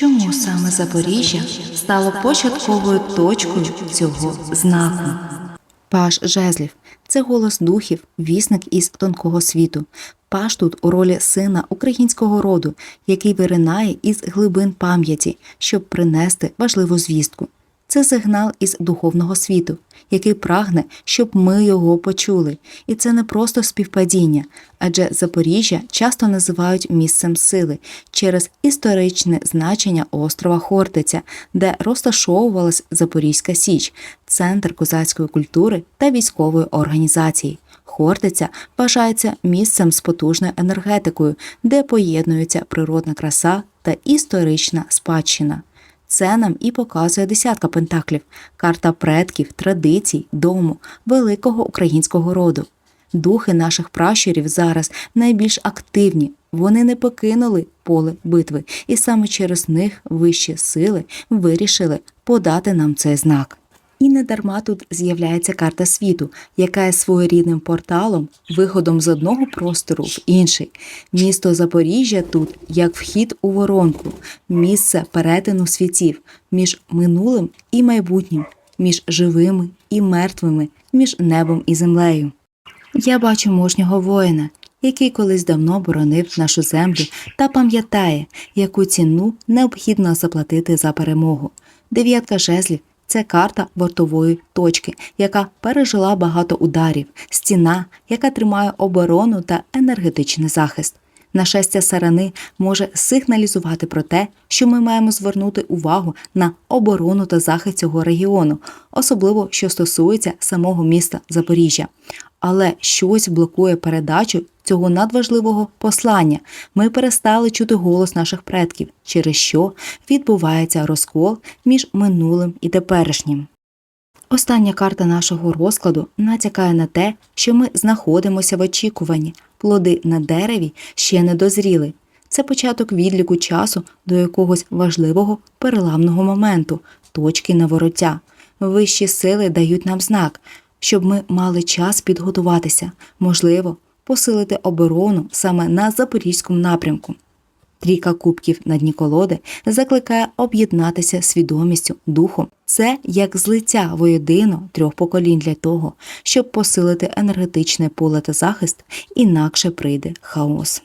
Чому саме Запоріжжя стало початковою точкою цього знаку? Паш Жезлів це голос духів, вісник із тонкого світу. Паш тут у ролі сина українського роду, який виринає із глибин пам'яті, щоб принести важливу звістку. Це сигнал із духовного світу, який прагне, щоб ми його почули. І це не просто співпадіння, адже Запоріжжя часто називають місцем сили через історичне значення острова Хортиця, де розташовувалась Запорізька Січ, центр козацької культури та військової організації. Хортиця вважається місцем з потужною енергетикою, де поєднуються природна краса та історична спадщина. Це нам і показує десятка пентаклів, карта предків, традицій, дому, великого українського роду. Духи наших пращурів зараз найбільш активні. Вони не покинули поле битви, і саме через них вищі сили вирішили подати нам цей знак. І не дарма тут з'являється карта світу, яка є своєрідним порталом, виходом з одного простору в інший. Місто Запоріжжя тут як вхід у воронку, місце перетину світів між минулим і майбутнім, між живими і мертвими, між небом і землею. Я бачу мужнього воїна, який колись давно боронив нашу землю та пам'ятає, яку ціну необхідно заплатити за перемогу. Дев'ятка жезлів це карта бортової точки, яка пережила багато ударів, стіна, яка тримає оборону та енергетичний захист. Нашестя сарани може сигналізувати про те, що ми маємо звернути увагу на оборону та захист цього регіону, особливо що стосується самого міста Запоріжжя. Але щось блокує передачу цього надважливого послання. Ми перестали чути голос наших предків, через що відбувається розкол між минулим і теперішнім. Остання карта нашого розкладу натякає на те, що ми знаходимося в очікуванні, плоди на дереві ще не дозріли. Це початок відліку часу до якогось важливого переламного моменту, точки на вороття. Вищі сили дають нам знак, щоб ми мали час підготуватися, можливо, посилити оборону саме на запорізькому напрямку. Трійка кубків на дні колоди закликає об'єднатися свідомістю, духом. Це як злиття воєдино трьох поколінь для того, щоб посилити енергетичне поле та захист, інакше прийде хаос.